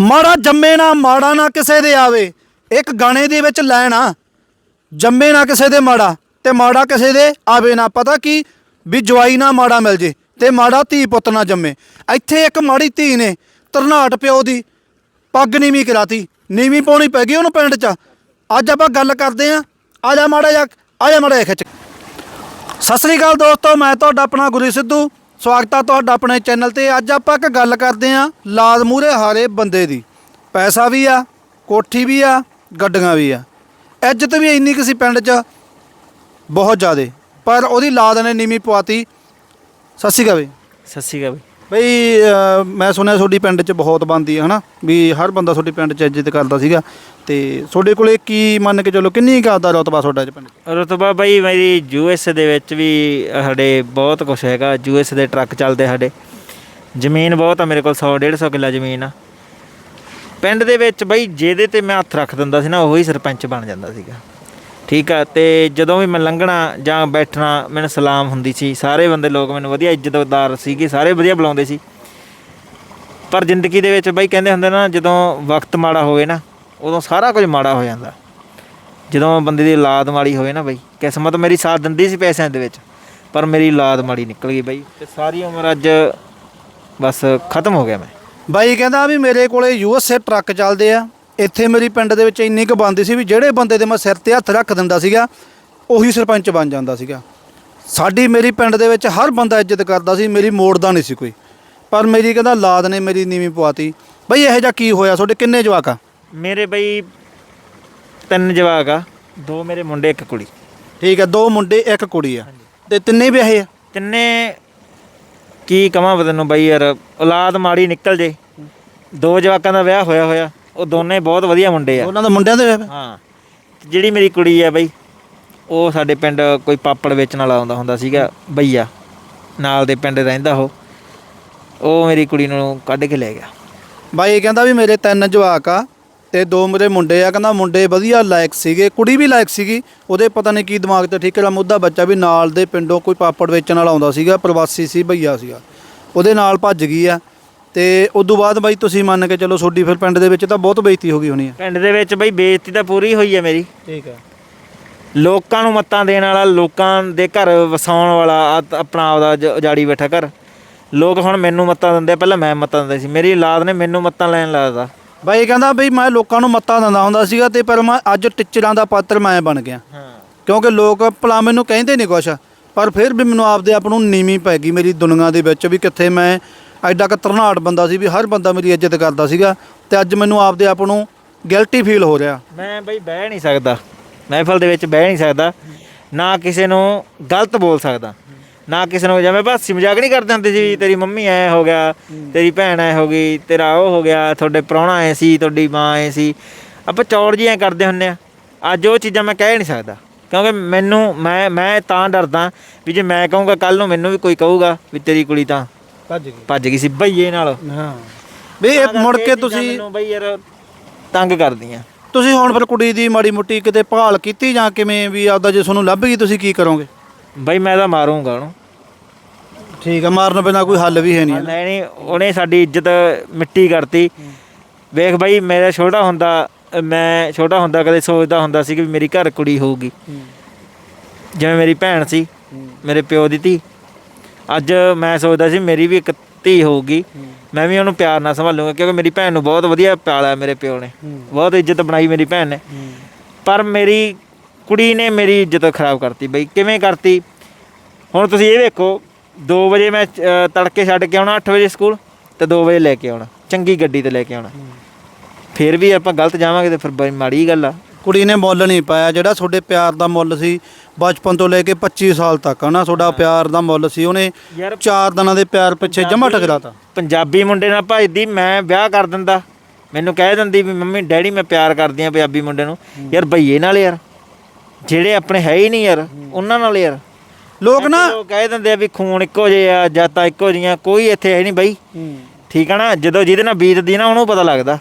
ਮਾੜਾ ਜੰਮੇ ਨਾ, ਮਾੜਾ ਨਾ ਕਿਸੇ ਦੇ ਆਵੇ। ਇੱਕ ਗਾਣੇ ਦੇ ਵਿੱਚ ਲੈਣਾ ਜੰਮੇ ਨਾ ਕਿਸੇ ਦੇ ਮਾੜਾ ਤੇ ਮਾੜਾ ਕਿਸੇ ਦੇ ਆਵੇ ਨਾ। ਪਤਾ ਕੀ? ਵੀ ਜਵਾਈ ਨਾ ਮਾੜਾ ਮਿਲ ਜੇ ਤੇ ਮਾੜਾ ਧੀ ਪੁੱਤ ਨਾ ਜੰਮੇ। ਇੱਥੇ ਇੱਕ ਮਾੜੀ ਧੀ ਨੇ ਤਰਨਾਟ ਪਿਓ ਦੀ ਪੱਗ ਨੀਵੀਂ ਕਰਾਤੀ। ਨੀਵੀਂ ਪਾਉਣੀ ਪੈ ਗਈ ਉਹਨੂੰ ਪਿੰਡ 'ਚ। ਅੱਜ ਆਪਾਂ ਗੱਲ ਕਰਦੇ ਆਂ ਆ ਜਾ ਮਾੜਾ ਜਾ ਆ ਜਾ ਮਾੜਾ ਜਿਹਾ ਖਿੱਚ ਸਤਿ ਸ੍ਰੀ ਅਕਾਲ ਦੋਸਤੋ, ਮੈਂ ਤੁਹਾਡਾ ਆਪਣਾ ਗੁਰੀ ਸਿੱਧੂ। ਸਵਾਗਤ ਆ ਤੁਹਾਡਾ ਆਪਣੇ ਚੈਨਲ ਤੇ। ਅੱਜ ਆਪਾਂ ਇੱਕ ਗੱਲ ਕਰਦੇ ਆਂ ਲਾਦ ਮੂਰੇ ਹਾਰੇ ਬੰਦੇ ਦੀ। ਪੈਸਾ ਵੀ ਆ, ਕੋਠੀ ਵੀ ਆ, ਗੱਡੀਆਂ ਵੀ ਆ। ਇੱਜ਼ਤ ਵੀ ਇੰਨੀ ਕਿਸੇ ਪਿੰਡ 'ਚ, ਬਹੁਤ ਜ਼ਿਆਦੇ। ਪਰ ਉਹਦੀ ਲਾਦ ਨੇ ਨੀਵੀਂ ਪਵਾਤੀ। ਸਤਿ ਸ੍ਰੀ ਅਕਾਲ ਬਈ। ਸਤਿ ਸ਼੍ਰੀ ਅਕਾਲ ਬਈ। ਬਈ ਅਹ, ਮੈਂ ਸੁਣਿਆ ਤੁਹਾਡੀ ਪਿੰਡ 'ਚ ਬਹੁਤ ਬੰਦੀ ਹੈ ਹਨਾ? ਵੀ ਹਰ ਬੰਦਾ ਤੁਹਾਡੇ ਪਿੰਡ 'ਚ ਇੱਜ਼ਤ ਕਰਦਾ ਸੀਗਾ। ਤੇ ਤੁਹਾਡੇ ਕੋਲੇ ਕੀ ਮੰਨ ਕੇ ਚਲੋ ਕਿੰਨੀ ਕੁ ਦਾ ਰਤਬਾ ਤੁਹਾਡਾ 'ਚ ਪਿੰਡ 'ਚ? ਰਤਬਾ ਬਈ ਮੇਰੀ ਯੂਐਸ ਦੇ ਵਿੱਚ ਵੀ ਸਾਡੇ ਬਹੁਤ ਕੁਝ ਹੈਗਾ। ਯੂਐਸ ਦੇ ਟਰੱਕ ਚੱਲਦੇ ਸਾਡੇ। ਜ਼ਮੀਨ ਬਹੁਤ ਆ ਮੇਰੇ ਕੋਲ 100 150 ਕਿੱਲਾ ਜ਼ਮੀਨ ਆ। ਪਿੰਡ ਦੇ ਵਿੱਚ ਬਈ ਜਿਹਦੇ ਤੇ ਮੈਂ ਹੱਥ ਰੱਖ ਦਿੰਦਾ ਸੀ ਨਾ ਉਹੀ ਸਰਪੰਚ ਬਣ ਜਾਂਦਾ ਸੀਗਾ। ਠੀਕ ਆ, ਤੇ ਜਦੋਂ ਵੀ ਮੈਂ ਲੰਘਣਾ ਜਾਂ ਬੈਠਣਾ, ਮੈਨੂੰ ਸਲਾਮ ਹੁੰਦੀ ਸੀ। ਸਾਰੇ ਬੰਦੇ ਲੋਕ ਮੈਨੂੰ ਵਧੀਆ ਇੱਜ਼ਤਦਾਰ ਸੀਗੇ, ਸਾਰੇ ਵਧੀਆ ਬੁਲਾਉਂਦੇ ਸੀ। ਪਰ ਜ਼ਿੰਦਗੀ ਦੇ ਵਿੱਚ ਬਈ ਕਹਿੰਦੇ ਹੁੰਦੇ ਨਾ, ਜਦੋਂ ਵਕਤ ਮਾੜਾ ਹੋਵੇ ਨਾ, ਉਦੋਂ ਸਾਰਾ ਕੁਝ ਮਾੜਾ ਹੋ ਜਾਂਦਾ। ਜਦੋਂ ਬੰਦੇ ਦੀ ਔਲਾਦ ਮਾੜੀ ਹੋਵੇ ਨਾ ਬਈ, ਕਿਸਮਤ ਮੇਰੀ ਸਾਥ ਦਿੰਦੀ ਸੀ ਪੈਸਿਆਂ ਦੇ ਵਿੱਚ, ਪਰ ਮੇਰੀ ਔਲਾਦ ਮਾੜੀ ਨਿਕਲ ਗਈ ਬਾਈ, ਤੇ ਸਾਰੀ ਉਮਰ ਅੱਜ ਬਸ ਖਤਮ ਹੋ ਗਿਆ ਮੈਂ। ਬਾਈ ਕਹਿੰਦਾ ਵੀ ਮੇਰੇ ਕੋਲੇ ਯੂਐਸਏ ਟਰੱਕ ਚੱਲਦੇ ਆ। ਇੱਥੇ ਮੇਰੀ ਪਿੰਡ ਦੇ ਵਿੱਚ ਇੰਨੀ ਕੁ ਬੰਦੀ ਸੀ ਵੀ ਜਿਹੜੇ ਬੰਦੇ ਦੇ ਮੈਂ ਸਿਰ ਤੇ ਹੱਥ ਰੱਖ ਦਿੰਦਾ ਸੀਗਾ ਉਹੀ ਸਰਪੰਚ ਬਣ ਜਾਂਦਾ ਸੀਗਾ। ਸਾਡੀ ਮੇਰੀ ਪਿੰਡ ਦੇ ਵਿੱਚ ਹਰ ਬੰਦਾ ਇੱਜ਼ਤ ਕਰਦਾ ਸੀ ਮੇਰੀ ਮੋੜਦਾ ਨਹੀਂ ਸੀ ਕੋਈ। ਪਰ ਮੇਰੀ ਕਹਿੰਦਾ ਲਾਦ ਨੇ ਮੇਰੀ ਨੀਵੀਂ ਪਵਾਤੀ। ਬਈ ਇਹੋ ਜਿਹਾ ਕੀ ਹੋਇਆ? ਤੁਹਾਡੇ ਕਿੰਨੇ ਜਵਾਕ ਆ? ਮੇਰੇ ਬਈ ਤਿੰਨ ਜਵਾਕ ਆ ਦੋ ਮੇਰੇ ਮੁੰਡੇ ਇੱਕ ਕੁੜੀ। ਠੀਕ ਹੈ ਦੋ ਮੁੰਡੇ ਇੱਕ ਕੁੜੀ ਆ। ਤੇ ਤਿੰਨੇ ਵਿਆਹੇ ਆ? ਤਿੰਨੇ ਕੀ ਕਵਾਂ ਤੈਨੂੰ ਬਈ ਯਾਰ ਔਲਾਦ ਮਾੜੀ ਨਿਕਲ ਜੇ। ਦੋ ਜਵਾਕਾਂ ਦਾ ਵਿਆਹ ਹੋਇਆ ਹੋਇਆ ਉਹ ਦੋਨੇ ਬਹੁਤ ਵਧੀਆ ਮੁੰਡੇ ਆ। ਉਹਨਾਂ ਦੇ ਮੁੰਡਿਆਂ ਦੇ ਹਾਂ। ਤੇ ਜਿਹੜੀ ਮੇਰੀ ਕੁੜੀ ਆ ਬਈ ਉਹ ਸਾਡੇ ਪਿੰਡ ਕੋਈ ਪਾਪੜ ਵੇਚਣ ਵਾਲਾ ਆਉਂਦਾ ਹੁੰਦਾ ਸੀਗਾ ਬਈਆ। ਨਾਲ ਦੇ ਪਿੰਡ ਰਹਿੰਦਾ ਉਹ। ਉਹ ਮੇਰੀ ਕੁੜੀ ਨੂੰ ਕੱਢ ਕੇ ਲੈ ਗਿਆ। ਬਾਈ ਕਹਿੰਦਾ ਵੀ ਮੇਰੇ ਤਿੰਨ ਜਵਾਕ ਆ ਤੇ ਦੋ ਮੇਰੇ ਮੁੰਡੇ ਆ। ਕਹਿੰਦਾ ਮੁੰਡੇ ਵਧੀਆ ਲਾਇਕ ਸੀਗੇ ਕੁੜੀ ਵੀ ਲਾਇਕ ਸੀਗੀ। ਉਹਦੇ ਪਤਾ ਨਹੀਂ ਕੀ ਦਿਮਾਗ ਤੇ ਠੀਕਰਾ ਮੁੱਦਾ ਬੱਚਾ ਵੀ ਨਾਲ ਦੇ ਪਿੰਡੋਂ ਕੋਈ ਪਾਪੜ ਵੇਚਣ ਵਾਲਾ ਆਉਂਦਾ ਸੀਗਾ ਪ੍ਰਵਾਸੀ ਸੀ ਭਈਆ ਸੀਗਾ। ਉਹਦੇ ਨਾਲ ਭੱਜ ਗਈ ਆ। ਤੇ ਉਦੋਂ ਬਾਅਦ ਬਾਈ ਤੁਸੀਂ ਮੰਨ ਕੇ ਚਲੋ ਤੁਹਾਡੀ ਫਿਰ ਪਿੰਡ ਦੇ ਵਿੱਚ ਤਾਂ ਬਹੁਤ ਬੇਇੱਜ਼ਤੀ ਹੋ ਗਈ ਹੋਣੀ ਆ। ਪਿੰਡ ਦੇ ਵਿੱਚ ਬਈ ਬੇਇੱਜ਼ਤੀ ਤਾਂ ਪੂਰੀ ਹੋਈ ਹੈ ਮੇਰੀ। ਠੀਕ ਆ। ਲੋਕਾਂ ਨੂੰ ਮੱਤਾਂ ਦੇਣ ਵਾਲਾ ਲੋਕਾਂ ਦੇ ਘਰ ਵਸਾਉਣ ਵਾਲਾ ਆ- ਆਪਣਾ ਆਪਦਾ ਉਜਾੜੀ ਬੈਠਾ ਘਰ। ਲੋਕ ਹੁਣ ਮੈਨੂੰ ਮੱਤਾਂ ਦਿੰਦੇ ਆ, ਪਹਿਲਾਂ ਮੈਂ ਮੱਤਾਂ ਦਿੰਦਾ ਸੀ। ਮੇਰੀ ਔਲਾਦ ਨੇ ਮੈਨੂੰ ਮੱਤਾਂ ਲੈਣ ਲਾਦਾ ਬਾਈ ਕਹਿੰਦਾ ਬਈ ਮੈਂ ਲੋਕਾਂ ਨੂੰ ਮੱਤਾਂ ਦਿੰਦਾ ਹੁੰਦਾ ਸੀਗਾ ਤੇ ਪਰ ਮੈਂ ਅੱਜ ਟੀਚਰਾਂ ਦਾ ਪਾਤਰ ਮੈਂ ਬਣ ਗਿਆ। ਹਾਂ। ਕਿਉਂਕਿ ਲੋਕ ਭਲਾ ਮੈਨੂੰ ਕਹਿੰਦੇ ਨਹੀਂ ਕੁਛ ਪਰ ਫਿਰ ਵੀ ਮੈਨੂੰ ਆਪਦੇ ਆਪ ਨੂੰ ਨੀਵੀਂ ਪੈ ਗਈ ਮੇਰੀ ਦੁਨੀਆ ਦੇ ਵਿੱਚ ਵੀ ਕਿੱਥੇ ਮੈਂ ਐਡਾ ਕੁ ਤਰਨਾਟ ਬੰਦਾ ਸੀ ਵੀ ਹਰ ਬੰਦਾ ਮੇਰੀ ਇੱਜ਼ਤ ਕਰਦਾ ਸੀਗਾ ਤੇ ਅੱਜ ਮੈਨੂੰ ਆਪਦੇ ਆਪ ਨੂੰ ਗਿਲਟੀ ਫੀਲ ਹੋ ਰਿਹਾ। ਮੈਂ ਬਈ ਬਹਿ ਨਹੀਂ ਸਕਦਾ। ਮਹਿਫਲ ਦੇ ਵਿੱਚ ਬਹਿ ਨਹੀਂ ਸਕਦਾ। ਨਾ ਕਿਸੇ ਨੂੰ ਗਲਤ ਬੋਲ ਸਕਦਾ। ਨਾ ਕਿਸੇ ਨੂੰ ਜਿਵੇਂ ਬਸ ਮਜ਼ਾਕ ਨਹੀਂ ਕਰਦੇ ਹੁੰਦੇ ਸੀ ਵੀ ਤੇਰੀ ਮੰਮੀ ਐ ਹੋ ਗਿਆ, ਤੇਰੀ ਭੈਣ ਐ ਹੋ ਗਈ, ਤੇਰਾ ਉਹ ਹੋ ਗਿਆ, ਤੁਹਾਡੇ ਪ੍ਰਾਹੁਣਾ ਐ ਸੀ, ਤੁਹਾਡੀ ਮਾਂ ਐ ਸੀ। ਆਪਾਂ ਚੌੜ ਜੀ ਐ ਕਰਦੇ ਹੁੰਨੇ ਆ ਅੱਜ ਉਹ ਚੀਜ਼ਾਂ ਮੈਂ ਕਹਿ ਨਹੀਂ ਸਕਦਾ। ਕਿਉਂਕਿ ਮੈਨੂੰ, ਮੈਂ ਮੈਂ ਤਾਂ ਡਰਦਾ ਵੀ ਜੇ ਮੈਂ ਕਹੂੰਗਾ ਕੱਲ ਨੂੰ ਮੈਨੂੰ ਵੀ ਕੋਈ ਕਹੂਗਾ ਵੀ ਤੇਰੀ ਕੁੜੀ ਤਾਂ ਭੱਜ ਗਈ। ਭੱਜ ਗਈ ਸੀ ਭਈਏ ਨਾਲ। ਹਾਂ। ਵੀ ਇਹ ਮੁੜ ਕੇ ਤੁਸੀਂ ਮੈਨੂੰ ਬਈ ਯਾਰ ਤੰਗ ਕਰਦੀਆਂ। ਤੁਸੀਂ ਹੁਣ ਫਿਰ ਕੁੜੀ ਦੀ ਮਾੜੀ ਮੁੱਟੀ ਕਿਤੇ ਭਾਲ ਕੀਤੀ ਜਾਂ ਕਿਵੇਂ ਵੀ ਆਪਦਾ ਜੇ ਤੁਹਾਨੂੰ ਲੱਭ ਗਈ ਤੁਸੀਂ ਕੀ ਕਰੋਗੇ? ਬਈ ਮੈਂ ਤਾਂ ਮਾਰੂੰਗਾ ਉਹਨੂੰ। ਠੀਕ ਆ ਮਾਰਨ ਬਿਨਾ ਕੋਈ ਹੱਲ ਵੀ ਹੈ ਨਹੀਂ। ਨਹੀਂ ਨਹੀਂ ਉਹਨੇ ਸਾਡੀ ਇੱਜ਼ਤ ਮਿੱਟੀ ਕਰਤੀ। ਵੇਖ ਬਾਈ ਮੇਰਾ ਛੋਟਾ ਹੁੰਦਾ ਮੈਂ ਛੋਟਾ ਹੁੰਦਾ ਕਦੇ ਸੋਚਦਾ ਹੁੰਦਾ ਸੀ ਕਿ ਮੇਰੀ ਘਰ ਕੁੜੀ ਹੋਊਗੀ। ਜਿਵੇਂ ਮੇਰੀ ਭੈਣ ਸੀ ਮੇਰੇ ਪਿਓ ਦੀ ਧੀ। ਅੱਜ ਮੈਂ ਸੋਚਦਾ ਸੀ ਮੇਰੀ ਵੀ ਇੱਕ ਧੀ ਹੋਊਗੀ। ਮੈਂ ਵੀ ਉਹਨੂੰ ਪਿਆਰ ਨਾਲ ਸੰਭਾਲੂਗਾ ਕਿਉਂਕਿ ਮੇਰੀ ਭੈਣ ਨੂੰ ਬਹੁਤ ਵਧੀਆ ਪਾਲਿਆ ਮੇਰੇ ਪਿਓ ਨੇ। ਬਹੁਤ ਇੱਜ਼ਤ ਬਣਾਈ ਮੇਰੀ ਭੈਣ ਨੇ। ਪਰ ਮੇਰੀ ਕੁੜੀ ਨੇ ਮੇਰੀ ਇੱਜ਼ਤ ਖਰਾਬ ਕਰਤੀ ਬਈ ਕਿਵੇਂ ਕਰਤੀ? ਹੁਣ ਤੁਸੀਂ ਇਹ ਵੇਖੋ 2 ਵਜੇ ਮੈਂ ਅ, ਤੜਕੇ ਛੱਡ ਕੇ ਆਉਣਾ 8 ਵਜੇ ਸਕੂਲ ਤੇ 2 ਵਜੇ ਲੈ ਕੇ ਆਉਣਾ ਚੰਗੀ ਗੱਡੀ ਤੇ ਲੈ ਕੇ ਆਉਣਾ। ਫਿਰ ਵੀ ਆਪਾਂ ਗਲਤ ਜਾਵਾਂਗੇ ਤੇ ਫਿਰ ਮਾੜੀ ਗੱਲ ਆ। ਕੁੜੀ ਨੇ ਮੁੱਲ ਨਹੀਂ ਪਾਇਆ ਜਿਹੜਾ ਤੁਹਾਡੇ ਪਿਆਰ ਦਾ ਮੁੱਲ ਸੀ ਬਚਪਨ ਤੋਂ ਲੈ ਕੇ 25 ਸਾਲ ਤੱਕ ਹਨਾ? ਤੁਹਾਡਾ ਪਿਆਰ ਦਾ ਮੁੱਲ ਸੀ। ਉਹਨੇ ਯਾਰ ਚਾਰ ਦਿਨਾਂ ਦੇ ਪਿਆਰ ਪਿੱਛੇ ਜਮਾ ਟਕਰਾਤਾ ਪੰਜਾਬੀ ਮੁੰਡੇ ਨਾਲ ਭਜਦੀ ਮੈਂ ਵਿਆਹ ਕਰ ਦਿੰਦਾ। ਮੈਨੂੰ ਕਹਿ ਦਿੰਦੀ ਵੀ ਮੰਮੀ ਡੈਡੀ ਮੈਂ ਪਿਆਰ ਕਰਦੀ ਆ ਪੰਜਾਬੀ ਮੁੰਡੇ ਨੂੰ। ਯਾਰ ਭਈਏ ਨਾਲ ਯਾਰ ਜਿਹੜੇ ਆਪਣੇ ਹੈ ਹੀ ਨਹੀਂ ਯਾਰ ਉਹਨਾਂ ਨਾਲ ਯਾਰ। ਲੋਕ ਨਾ ਲੋਕ ਕਹਿ ਦਿੰਦੇ ਆ ਵੀ ਖੂਨ ਇੱਕੋ ਜਿਹੇ ਆ ਜਾਤਾਂ ਇੱਕੋ ਜਿਹੀਆਂ ਕੋਈ ਇੱਥੇ ਹੈ ਨਹੀਂ ਬਈ। ਠੀਕ ਆ ਨਾ? ਜਦੋਂ ਜਿਹਦੇ ਨਾਲ ਬੀਤਦੀ ਨਾ ਉਹਨੂੰ ਪਤਾ ਲੱਗਦਾ।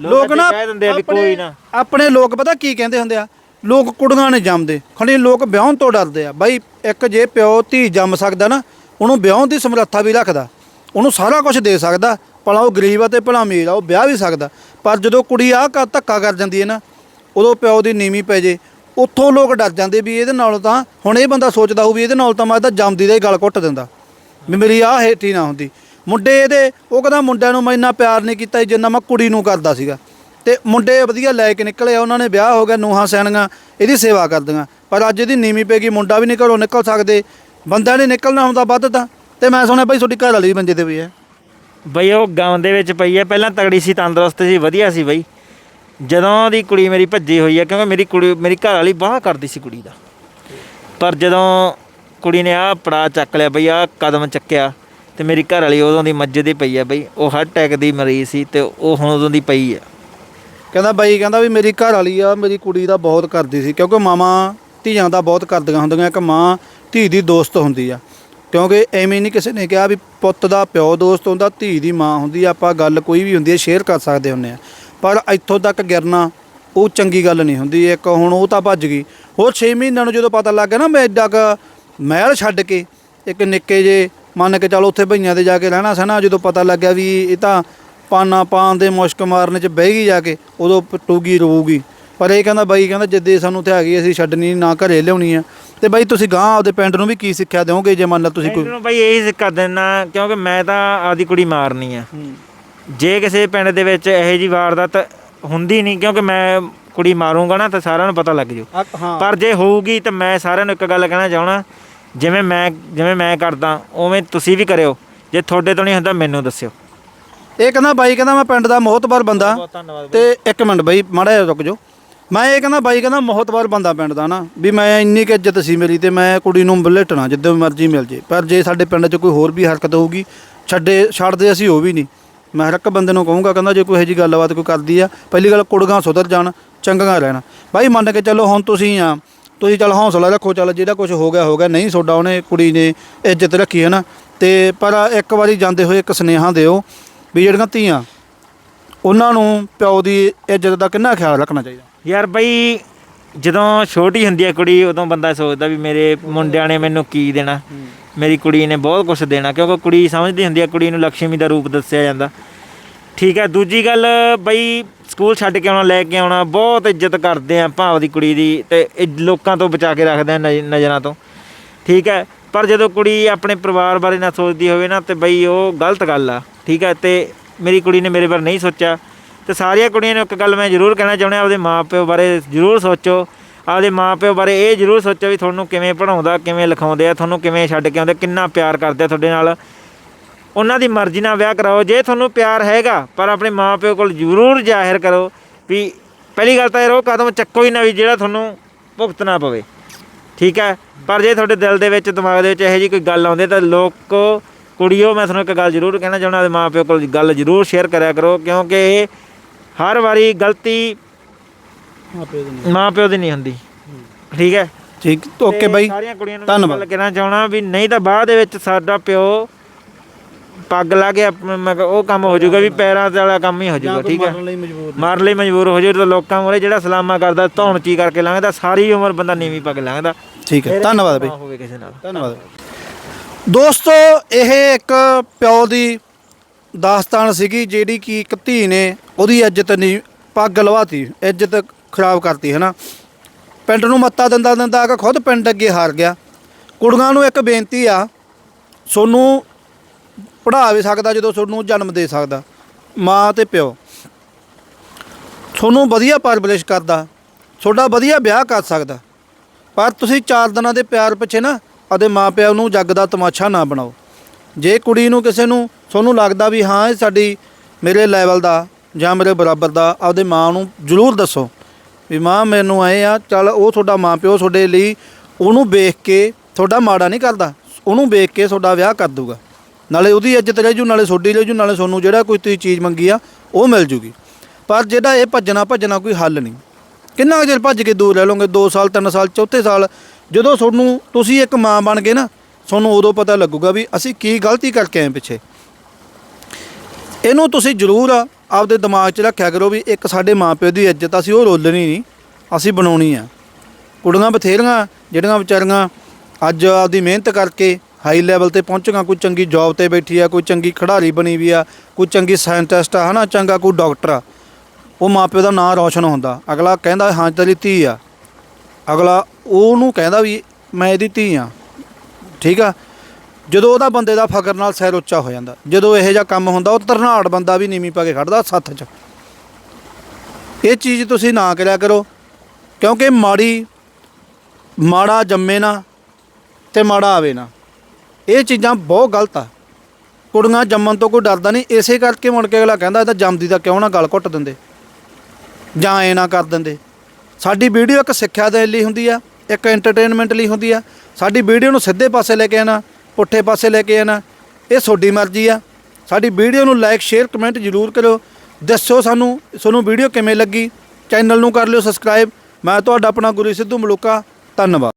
ਲੋਕ ਨਾ ਕਹਿ ਦਿੰਦੇ ਆ ਵੀ ਕੋਈ ਨਾ। ਆਪਣੇ ਲੋਕ ਪਤਾ ਕੀ ਕਹਿੰਦੇ ਹੁੰਦੇ ਆ? ਲੋਕ ਕੁੜੀਆਂ ਨੇ ਜੰਮਦੇ। ਖਣੀ ਲੋਕ ਵਿਆਹਣ ਤੋਂ ਡਰਦੇ ਆ। ਬਾਈ ਇੱਕ ਜੇ ਪਿਓ ਧੀ ਜੰਮ ਸਕਦਾ ਨਾ, ਉਹਨੂੰ ਵਿਆਹਣ ਦੀ ਸਮਰੱਥਾ ਵੀ ਰੱਖਦਾ। ਉਹਨੂੰ ਸਾਰਾ ਕੁਝ ਦੇ ਸਕਦਾ। ਭਲਾ ਉਹ ਗਰੀਬ ਆ ਤੇ ਭਲਾ ਅਮੀਰ ਆ, ਉਹ ਵਿਆਹ ਵੀ ਸਕਦਾ। ਪਰ ਜਦੋਂ ਕੁੜੀ ਆਹ ਕਾ ਧੱਕਾ ਕਰ ਜਾਂਦੀ ਹੈ ਨਾ, ਉਦੋਂ ਪਿਓ ਦੀ ਨੀਵੀਂ ਪੈ ਜੇ। ਉੱਥੋਂ ਲੋਕ ਡਰ ਜਾਂਦੇ ਵੀ ਇਹਦੇ ਨਾਲ ਤਾਂ, ਹੁਣ ਇਹ ਬੰਦਾ ਸੋਚਦਾ ਹੋਊ ਵੀ ਇਹਦੇ ਨਾਲ ਤਾਂ ਮੈਂ ਤਾਂ ਜੰਮਦੀ ਦਾ ਹੀ ਗਲ ਘੁੱਟ ਦਿੰਦਾ। ਵੀ ਮੇਰੀ ਆਹ ਹੇਠੀ ਨਾ ਹੁੰਦੀ। ਮੁੰਡੇ ਇਹਦੇ, ਉਹ ਕਹਿੰਦਾ ਮੁੰਡਿਆਂ ਨੂੰ ਮੈਂ ਇੰਨਾ ਪਿਆਰ ਨਹੀਂ ਕੀਤਾ ਜਿੰਨਾ ਮੈਂ ਕੁੜੀ ਨੂੰ ਕਰਦਾ ਸੀਗਾ। ਤੇ ਮੁੰਡੇ ਵਧੀਆ ਲੈ ਕੇ ਨਿਕਲੇ ਆ, ਉਹਨਾਂ ਨੇ ਵਿਆਹ ਹੋ ਗਿਆ ਨੂਹਾਂ ਸੈਣੀਆਂ ਇਹਦੀ ਸੇਵਾ ਕਰਦੀਆਂ। ਪਰ ਅੱਜ ਇਹਦੀ ਨੀਵੀਂ ਪੈ ਗਈ ਮੁੰਡਾ ਵੀ ਨਿਕਲੋ ਨਿਕਲ ਸਕਦੇ ਬੰਦਾ ਨੇ ਨਿਕਲਣਾ ਹੁੰਦਾ ਵੱਧ ਤਾਂ। ਤੇ ਮੈਂ ਸੁਣਿਆ ਬਈ ਤੁਹਾਡੀ ਘਰ ਵਾਲੀ ਵੀ ਮੰਜੇ ਤੇ ਪਈ ਹੈ। ਬਈ ਉਹ ਗਾਉਂ ਦੇ ਵਿੱਚ ਪਈ ਹੈ ਪਹਿਲਾਂ ਤਗੜੀ ਸੀ ਤੰਦਰੁਸਤ ਸੀ ਵਧੀਆ ਸੀ ਬਈ। ਜਦੋਂ ਦੀ ਕੁੜੀ ਮੇਰੀ ਭੱਜੀ ਹੋਈ ਹੈ ਕਿਉਂਕਿ ਮੇਰੀ ਕੁੜੀ ਮੇਰੀ ਘਰ ਵਾਲੀ ਬਾਹ ਕਰਦੀ ਸੀ ਕੁੜੀ ਦਾ। ਪਰ ਜਦੋਂ ਕੁੜੀ ਨੇ ਆਹ ਪੜਾ ਚੱਕ ਲਿਆ ਬਈ ਆਹ ਕਦਮ ਚੱਕਿਆ ਤੇ ਮੇਰੀ ਘਰ ਵਾਲੀ ਉਦੋਂ ਦੀ ਮੱਜੇ ਦੀ ਪਈ ਹੈ ਬਈ ਉਹ ਹਾਰਟ ਅਟੈਕ ਦੀ ਮਰੀਜ਼ ਸੀ ਤੇ ਉਹ ਹੁਣ ਉਦੋਂ ਦੀ ਪਈ ਹੈ। ਕਹਿੰਦਾ ਬਾਈ, ਕਹਿੰਦਾ ਵੀ ਮੇਰੀ ਘਰ ਵਾਲੀ ਆ, ਮੇਰੀ ਕੁੜੀ ਦਾ ਬਹੁਤ ਕਰਦੀ ਸੀ, ਕਿਉਂਕਿ ਮਾਵਾਂ ਧੀਆਂ ਦਾ ਬਹੁਤ ਕਰਦੀਆਂ ਹੁੰਦੀਆਂ, ਇੱਕ ਮਾਂ ਧੀ ਦੀ ਦੋਸਤ ਹੁੰਦੀ ਆ। ਕਿਉਂਕਿ ਐਵੇਂ ਨਹੀਂ ਕਿਸੇ ਨੇ ਕਿਹਾ ਵੀ ਪੁੱਤ ਦਾ ਪਿਓ ਦੋਸਤ ਹੁੰਦਾ, ਧੀ ਦੀ ਮਾਂ ਹੁੰਦੀ ਆਪਾਂ ਗੱਲ ਕੋਈ ਵੀ ਹੁੰਦੀ ਹੈ ਸ਼ੇਅਰ ਕਰ ਸਕਦੇ ਹੁੰਦੇ ਆ। ਪਰ ਇੱਥੋਂ ਤੱਕ ਗਿਰਨਾ, ਉਹ ਚੰਗੀ ਗੱਲ ਨਹੀਂ ਹੁੰਦੀ, ਇੱਕ ਹੁਣ ਉਹ ਤਾਂ ਭੱਜ ਗਈ। ਹੋਰ 6 ਮਹੀਨਿਆਂ ਨੂੰ ਜਦੋਂ ਪਤਾ ਲੱਗ ਗਿਆ ਨਾ, ਮੈਂ ਐਡਾ ਕੁ ਮਹਿਲ ਛੱਡ ਕੇ, ਇੱਕ ਨਿੱਕੇ ਜੇ ਮੰਨ ਕੇ ਚੱਲ ਉੱਥੇ ਭਈਆਂ ਦੇ ਜਾ ਕੇ ਰਹਿਣਾ ਸੀ ਨਾ ਜਦੋਂ ਪਤਾ ਲੱਗਿਆ ਵੀ ਇਹ ਤਾਂ ਪਾਨਾ ਪਾਨ ਦੇ ਮੁਸ਼ਕ ਮਾਰਨ ਚ ਬਹਿ ਗਈ ਜਾ ਕੇ ਉਦੋਂ ਪਟੂਗੀ ਰੋਊਗੀ। ਪਰ ਇਹ ਕਹਿੰਦਾ ਬਾਈ ਕਹਿੰਦਾ ਜਿੱਦੇ ਸਾਨੂੰ ਤੇ ਹੈਗੀ ਅਸੀਂ ਛੱਡਣੀ ਨਾ ਘਰੇ ਲਿਆਉਣੀ ਆ। ਤੇ ਬਾਈ ਤੁਸੀਂ ਗਾਂ ਆਪਦੇ ਪਿੰਡ ਨੂੰ ਵੀ ਕੀ ਸਿੱਖਿਆ ਦਿਓਗੇ ਜੇ ਮੰਨ ਲਾ ਤੁਸੀਂ ਕੋਈ ਬਈ ਇਹੀ ਸਿੱਕਾ ਦੇਣਾ ਕਿਉਂਕਿ ਮੈਂ ਤਾਂ ਆਪਦੀ ਕੁੜੀ ਮਾਰਨੀ ਆ। ਜੇ ਕਿਸੇ ਪਿੰਡ ਦੇ ਵਿੱਚ ਇਹੋ ਜੀ ਵਾਰਦਾਤ ਹੁੰਦੀ ਨਹੀਂ ਕਿਉਂਕਿ ਮੈਂ ਕੁੜੀ ਮਾਰੂੰਗਾ ਨਾ ਤਾਂ ਸਾਰਿਆਂ ਨੂੰ ਪਤਾ ਲੱਗ ਜੂ। ਪਰ ਜੇ ਹੋਊਗੀ ਤਾਂ ਮੈਂ ਸਾਰਿਆਂ ਨੂੰ ਇੱਕ ਗੱਲ ਕਹਿਣਾ ਚਾਹਣਾ ਜਿਵੇਂ ਮੈਂ ਜਿਵੇਂ ਮੈਂ ਕਰਦਾ ਉਵੇਂ ਤੁਸੀਂ ਵੀ ਕਰਿਓ। ਜੇ ਤੁਹਾਡੇ ਤੋਂ ਨਹੀਂ ਹੁੰਦਾ ਮੈਨੂੰ ਦੱਸਿਓ। ਇਹ ਕਹਿੰਦਾ ਬਾਈ ਕਹਿੰਦਾ ਮੈਂ ਪਿੰਡ ਦਾ ਮੋਹਤਬਰ ਬੰਦਾ। ਤੇ ਇੱਕ ਮਿੰਟ ਬਾਈ ਮਾੜਾ ਜਿਹਾ ਰੁਕ ਜਾਓ। ਮੈਂ ਇਹ ਕਹਿੰਦਾ ਬਾਈ ਕਹਿੰਦਾ ਮੋਹਤਬਰ ਬੰਦਾ ਪਿੰਡ ਦਾ ਨਾ ਵੀ ਮੈਂ ਇੰਨੀ ਕੁ ਇੱਜ਼ਤ ਸੀ ਮੇਰੀ ਤੇ ਮੈਂ ਕੁੜੀ ਨੂੰ ਬਲੇਟਣਾ ਜਿੱਦੋਂ ਮਰਜ਼ੀ ਮਿਲ ਜੇ। ਪਰ ਜੇ ਸਾਡੇ ਪਿੰਡ 'ਚ ਕੋਈ ਹੋਰ ਵੀ ਹਰਕਤ ਹੋਊਗੀ ਛੱਡੇ ਛੱਡਦੇ ਅਸੀਂ ਉਹ ਵੀ ਨਹੀਂ। ਮੈਂ ਹਰ ਇੱਕ ਬੰਦੇ ਨੂੰ ਕਹੂੰਗਾ ਕਹਿੰਦਾ ਜੇ ਕੋਈ ਇਹੋ ਜੀ ਗੱਲਬਾਤ ਕੋਈ ਕਰਦੀ ਆ ਪਹਿਲੀ ਗੱਲ ਕੁੜੀਆਂ ਸੁਧਰ ਜਾਣ ਚੰਗੀਆਂ ਰਹਿਣ। ਬਾਈ ਮੰਨ ਕੇ ਚੱਲੋ ਹੁਣ ਤੁਸੀਂ ਆ ਤੁਸੀਂ ਚੱਲ ਹੌਸਲਾ ਰੱਖੋ ਚੱਲ ਜਿਹੜਾ ਕੁਝ ਹੋ ਗਿਆ ਹੋ ਗਿਆ ਨਹੀਂ ਤੁਹਾਡਾ ਉਹਨੇ ਕੁੜੀ ਨੇ ਇੱਜ਼ਤ ਰੱਖੀ ਹੈ ਨਾ। ਤੇ ਪਰ ਇੱਕ ਵਾਰੀ ਜਾਂਦੇ ਹੋਏ ਇੱਕ ਸੁਨੇਹਾ ਦਿਓ ਵੀ ਜਿਹੜੀਆਂ ਧੀਆਂ, ਉਹਨਾਂ ਨੂੰ ਪਿਓ ਦੀ ਇੱਜ਼ਤ ਦਾ ਕਿੰਨਾ ਖਿਆਲ ਰੱਖਣਾ ਚਾਹੀਦਾ? ਯਾਰ ਬਈ, ਜਦੋਂ ਛੋਟੀ ਹੁੰਦੀ ਹੈ ਕੁੜੀ, ਉਦੋਂ ਬੰਦਾ ਸੋਚਦਾ ਵੀ ਮੇਰੇ ਮੁੰਡਿਆਂ ਨੇ ਮੈਨੂੰ ਕੀ ਦੇਣਾ? ਮੇਰੀ ਕੁੜੀ ਨੇ ਬਹੁਤ ਕੁਝ ਦੇਣਾ, ਕਿਉਂਕਿ ਕੁੜੀ ਸਮਝਦੀ ਹੁੰਦੀ ਹੈ ਕੁੜੀ ਨੂੰ ਲక్ష్ਮੀ ਦਾ ਰੂਪ ਦੱਸਿਆ ਜਾਂਦਾ। ਠੀਕ ਹੈ ਦੂਜੀ ਗੱਲ ਬਈ, ਸਕੂਲ ਛੱਡ ਕੇ ਆਉਣਾ, ਲੈ ਕੇ ਆਉਣਾ, ਬਹੁਤ ਇੱਜ਼ਤ ਕਰਦੇ ਆ ਭਾਵ ਦੀ ਕੁੜੀ ਦੀ, ਤੇ ਇਹ ਲੋਕਾਂ ਤੋਂ ਬਚਾ ਕੇ ਰੱਖਦੇ ਆ ਨਜ਼- ਨਜ਼ਰਾਂ ਤੋਂ। ਠੀਕ ਹੈ ਪਰ ਜਦੋਂ ਕੁੜੀ ਆਪਣੇ ਪਰਿਵਾਰ ਬਾਰੇ ਨਾ ਸੋਚਦੀ ਹੋਵੇ ਨਾ, ਤੇ ਬਈ ਉਹ ਗਲਤ ਗੱਲ ਆ। ਠੀਕ ਹੈ, ਤੇ ਮੇਰੀ ਕੁੜੀ ਨੇ ਮੇਰੇ ਬਾਰੇ ਨਹੀਂ ਸੋਚਿਆ। ਤੇ ਸਾਰੀਆਂ ਕੁੜੀਆਂ ਨੂੰ ਇੱਕ ਗੱਲ ਮੈਂ ਜ਼ਰੂਰ ਕਹਿਣਾ ਚਾਹੁੰਦਾ, ਆਪਦੇ ਮਾਪਿਓ ਬਾਰੇ ਜ਼ਰੂਰ ਸੋਚੋ। ਆਪਦੇ ਮਾਪਿਓ ਬਾਰੇ ਇਹ ਜ਼ਰੂਰ ਸੋਚੋ ਵੀ ਤੁਹਾਨੂੰ ਕਿਵੇਂ ਪੜਾਉਂਦਾ ਕਿਵੇਂ ਲਿਖਾਉਂਦੇ ਆ, ਤੁਹਾਨੂੰ ਕਿਵੇਂ ਛੱਡ ਕੇ ਆਉਂਦੇ, ਕਿੰਨਾ ਪਿਆਰ ਕਰਦੇ ਆ ਤੁਹਾਡੇ ਨਾਲ। ਉਹਨਾਂ ਦੀ ਮਰਜ਼ੀ ਨਾਲ ਵਿਆਹ ਕਰਾਓ, ਜੇ ਤੁਹਾਨੂੰ ਪਿਆਰ ਹੈਗਾ, ਪਰ ਆਪਣੇ ਮਾਪਿਓ ਕੋਲ ਜ਼ਰੂਰ ਜ਼ਾਹਿਰ ਕਰੋ ਵੀ ਪਹਿਲੀ ਗੱਲ ਤਾਂ ਇਹ ਰੋ ਕਦਮ ਚੱਕੋ ਹੀ ਨਾ ਵੀ ਜਿਹੜਾ ਤੁਹਾਨੂੰ ਭੁਗਤਣਾ ਪਵੇ। ਠੀਕ ਹੈ, ਪਰ ਜੇ ਤੁਹਾਡੇ ਦਿਲ ਦੇ ਵਿੱਚ, ਦਿਮਾਗ ਦੇ ਵਿੱਚ ਇਹੋ ਜੀ ਕੋਈ ਗੱਲ ਆਉਂਦੀ ਤਾਂ ਲੋਕ ਕੁੜੀਓ ਮੈਂ ਤੁਹਾਨੂੰ ਇੱਕ ਗੱਲ ਜ਼ਰੂਰ ਕਹਿਣਾ ਚਾਹੁੰਦਾ ਆਪਣੇ ਮਾਪਿਓ ਕੋਲ ਗੱਲ ਜ਼ਰੂਰ ਸ਼ੇਅਰ ਕਰਿਆ ਕਰੋ ਕਿਉਂਕਿ ਇਹ ਹਰ ਵਾਰੀ ਗਲਤੀ ਮਾਪਿਓ ਦੀ ਨਹੀਂ। ਹੁੰਦੀ। ਠੀਕ ਹੈ? ਠੀਕ ਓਕੇ ਬਾਈ। ਸਾਰੀਆਂ ਕੁੜੀਆਂ ਨੂੰ ਧੰਨਵਾਦ। ਗੱਲ ਕਹਿਣਾ ਚਾਹਣਾ ਵੀ ਨਹੀਂ ਤਾਂ ਬਾਅਦ ਦੇ ਵਿੱਚ ਸਾਡਾ ਪਿਓ ਪੱਗ ਲਾ ਕੇ ਮੈਂ ਉਹ ਕੰਮ ਹੋ ਜਾਊਗਾ ਵੀ ਪੈਰਾਂ ਤੇ ਵਾਲਾ ਕੰਮ ਹੀ ਹੋ ਜਾਊਗਾ ਠੀਕ ਹੈ? ਲਈ ਮਜਬੂਰ ਮਾਰਨ ਲਈ ਮਜਬੂਰ ਹੋ ਜਾਊ ਤਾਂ ਲੋਕਾਂ ਮੂਹਰੇ ਜਿਹੜਾ ਸਲਾਮਾ ਕਰਦਾ ਧੌਣ ਚੀ ਕਰਕੇ ਲੰਘਦਾ ਸਾਰੀ ਉਮਰ ਬੰਦਾ ਨੀਵੀਂ ਪੱਗ ਲੰਘਦਾ। ਠੀਕ ਹੈ ਧੰਨਵਾਦ ਬਾਈ। ਨਾ ਹੋਵੇ ਕਿਸੇ ਨਾਲ। ਧੰਨਵਾਦ। ਦੋਸਤੋ, ਇਹ ਇੱਕ ਪਿਓ ਦੀ ਦਾਸਤਾਨ ਸੀਗੀ, ਜਿਹੜੀ ਕਿ ਇੱਕ ਧੀ ਨੇ ਉਹਦੀ ਇੱਜ਼ਤ ਨਹੀਂ ਪੱਗ ਲਵਾਤੀ, ਇੱਜ਼ਤ ਖਰਾਬ ਕਰਤੀ ਹੈ ਨਾ ਪਿੰਡ ਨੂੰ ਮੱਤਾ ਦਿੰਦਾ ਦਿੰਦਾ ਆ ਖੁਦ ਪਿੰਡ ਅੱਗੇ ਹਾਰ ਗਿਆ। ਕੁੜੀਆਂ ਨੂੰ ਇੱਕ ਬੇਨਤੀ ਆ, ਸੋਨੂੰ ਪੜ੍ਹਾ ਵੀ ਸਕਦਾ ਜਦੋਂ ਤੁਹਾਨੂੰ ਜਨਮ ਦੇ ਸਕਦਾ, ਮਾਂ ਤੇ ਪਿਓ। ਤੁਹਾਨੂੰ ਵਧੀਆ ਪਰਵਰਿਸ਼ ਕਰਦਾ ਤੁਹਾਡਾ ਵਧੀਆ ਵਿਆਹ ਕਰ ਸਕਦਾ। ਪਰ ਤੁਸੀਂ ਚਾਰ ਦਿਨਾਂ ਦੇ ਪਿਆਰ ਪਿੱਛੇ ਨਾ ਆਪਦੇ ਮਾਪਿਆਂ ਨੂੰ ਜੱਗ ਦਾ ਤਮਾਸ਼ਾ ਨਾ ਬਣਾਓ। ਜੇ ਕੁੜੀ ਨੂੰ ਕਿਸੇ ਨੂੰ ਤੁਹਾਨੂੰ ਲੱਗਦਾ ਵੀ ਹਾਂ, ਇਹ ਸਾਡੀ ਮੇਰੇ ਲੈਵਲ ਦਾ ਜਾਂ ਮੇਰੇ ਬਰਾਬਰ ਦਾ, ਆਪਦੇ ਮਾਂ ਨੂੰ ਜ਼ਰੂਰ ਦੱਸੋ ਵੀ ਮਾਂ ਮੈਨੂੰ ਆਏ ਆ, ਚੱਲ ਉਹ ਤੁਹਾਡਾ ਮਾਂ ਪਿਓ ਤੁਹਾਡੇ ਲਈ ਉਹਨੂੰ ਵੇਖ ਕੇ ਤੁਹਾਡਾ ਮਾੜਾ ਨਹੀਂ ਕਰਦਾ, ਉਹਨੂੰ ਵੇਖ ਕੇ ਤੁਹਾਡਾ ਵਿਆਹ ਕਰ ਦੂਗਾ ਨਾਲੇ ਉਹਦੀ ਇੱਜ਼ਤ ਰਹਿ ਜੂ, ਨਾਲੇ ਤੁਹਾਡੀ ਰਹਿ ਜੂ, ਨਾਲੇ ਤੁਹਾਨੂੰ ਜਿਹੜਾ ਕੋਈ ਤੁਸੀਂ ਚੀਜ਼ ਮੰਗੀ ਆ, ਉਹ ਮਿਲ ਜੂਗੀ। ਪਰ ਜਿਹੜਾ ਇਹ ਭੱਜਣਾ ਭੱਜਣਾ ਕੋਈ ਹੱਲ ਨਹੀਂ। ਕਿੰਨਾ ਕੁ ਚਿਰ ਭੱਜ ਕੇ ਦੂਰ ਰਹਿ ਲਓਗੇ? 2 ਸਾਲ 3 ਸਾਲ, ਚੌਥੇ ਸਾਲ ਜਦੋਂ ਤੁਹਾਨੂੰ ਤੁਸੀਂ ਇੱਕ ਮਾਂ ਬਣ ਗਏ ਨਾ, ਤੁਹਾਨੂੰ ਉਦੋਂ ਪਤਾ ਲੱਗੂਗਾ ਵੀ ਅਸੀਂ ਕੀ ਗਲਤੀ ਕਰਕੇ ਆਏ ਪਿੱਛੇ। ਇਹਨੂੰ ਤੁਸੀਂ ਜ਼ਰੂਰ ਆਪਦੇ ਦਿਮਾਗ 'ਚ ਰੱਖਿਆ ਕਰੋ ਵੀ ਇੱਕ ਸਾਡੇ ਮਾਪਿਓ ਦੀ ਇੱਜ਼ਤ ਅਸੀਂ ਉਹ ਰੋਲਣੀ ਨਹੀਂ, ਅਸੀਂ ਬਣਾਉਣੀ ਆ। ਕੁੜੀਆਂ ਬਥੇਰੀਆਂ, ਜਿਹੜੀਆਂ ਵਿਚਾਰੀਆਂ ਅੱਜ ਆਪਦੀ ਮਿਹਨਤ ਕਰਕੇ ਹਾਈ ਲੈਵਲ ਤੇ ਪਹੁੰਚੇਗਾ ਕੋਈ ਚੰਗੀ ਜੌਬ ਤੇ ਬੈਠੀ ਆ, ਕੋਈ ਚੰਗੀ ਖਿਡਾਰੀ ਬਣੀ ਵੀ ਆ, ਕੋਈ ਚੰਗੀ ਸਾਇੰਟਿਸਟ ਆ, ਹਨਾ, ਚੰਗਾ ਕੋਈ ਡਾਕਟਰ ਆ, ਉਹ ਮਾਪਿਓ ਦਾ ਨਾਂ ਰੌਸ਼ਨ ਹੁੰਦਾ। ਅਗਲਾ ਕਹਿੰਦਾ, ਹਾਂ ਤੇਰੀ ਧੀ ਆ। ਅਗਲਾ ਉਹਨੂੰ ਕਹਿੰਦਾ ਵੀ ਮੈਂ ਇਹਦੀ ਧੀ ਆ। ਠੀਕ ਆ? ਜਦੋਂ ਉਹਦਾ ਬੰਦੇ ਦਾ ਫਕਰ ਨਾਲ ਸੈਰ ਉੱਚਾ ਹੋ ਜਾਂਦਾ, ਜਦੋਂ ਇਹੋ ਜਿਹਾ ਕੰਮ ਹੁੰਦਾ, ਉਹ ਤਰਨਾੜ ਬੰਦਾ ਵੀ ਨੀਵੀਂ ਪਾ ਕੇ ਖੜਦਾ ਸੱਥ 'ਚ। ਇਹ ਚੀਜ਼ ਤੁਸੀਂ ਨਾ ਕਰਿਆ ਕਰੋ, ਕਿਉਂਕਿ ਮਾੜੀ, ਮਾੜਾ ਜੰਮੇ ਨਾ ਤੇ ਮਾੜਾ ਆਵੇ ਨਾ। ਇਹ ਚੀਜ਼ਾਂ ਬਹੁਤ ਗਲਤ ਆ। ਕੁੜੀਆਂ ਜੰਮਣ ਤੋਂ ਕੋਈ ਡਰਦਾ ਨਹੀਂ। ਇਸੇ ਕਰਕੇ ਮੁੜ ਕੇ ਅਗਲਾ ਕਹਿੰਦਾ, ਇਹ ਤਾਂ ਜੰਮਦੀ ਦਾ ਕਿਉਂ ਨਾ ਗਲ ਘੁੱਟ ਦਿੰਦੇ? ਜਾਂ ਐ ਨਾ ਕਰ ਦਿੰਦੇ। ਸਾਡੀ ਵੀਡੀਓ ਇੱਕ ਸਿੱਖਿਆ ਦੇਣ ਲਈ ਹੁੰਦੀ ਆ। ਇੱਕ ਐਂਟਰਟੇਨਮੈਂਟ ਲਈ ਹੁੰਦੀ ਆ। ਸਾਡੀ ਵੀਡੀਓ ਨੂੰ ਸਿੱਧੇ ਪਾਸੇ ਲੈ ਕੇ ਆਣਾ ਪੁੱਠੇ ਪਾਸੇ ਲੈ ਕੇ ਆਣਾ ਇਹ ਤੁਹਾਡੀ ਮਰਜ਼ੀ ਆ। ਸਾਡੀ ਵੀਡੀਓ ਨੂੰ ਲਾਈਕ ਸ਼ੇਅਰ ਕਮੈਂਟ ਜ਼ਰੂਰ ਕਰਿਓ। ਦੱਸੋ ਸਾਨੂੰ, ਤੁਹਾਨੂੰ ਵੀਡੀਓ ਕਿਵੇਂ ਲੱਗੀ। ਚੈਨਲ ਨੂੰ ਕਰ ਲਿਓ ਸਬਸਕ੍ਰਾਈਬ ਮੈਂ ਤੁਹਾਡਾ ਆਪਣਾ ਗੁਰੂ ਸਿੱਧੂ ਮਲੂਕਾ। ਧੰਨਵਾਦ।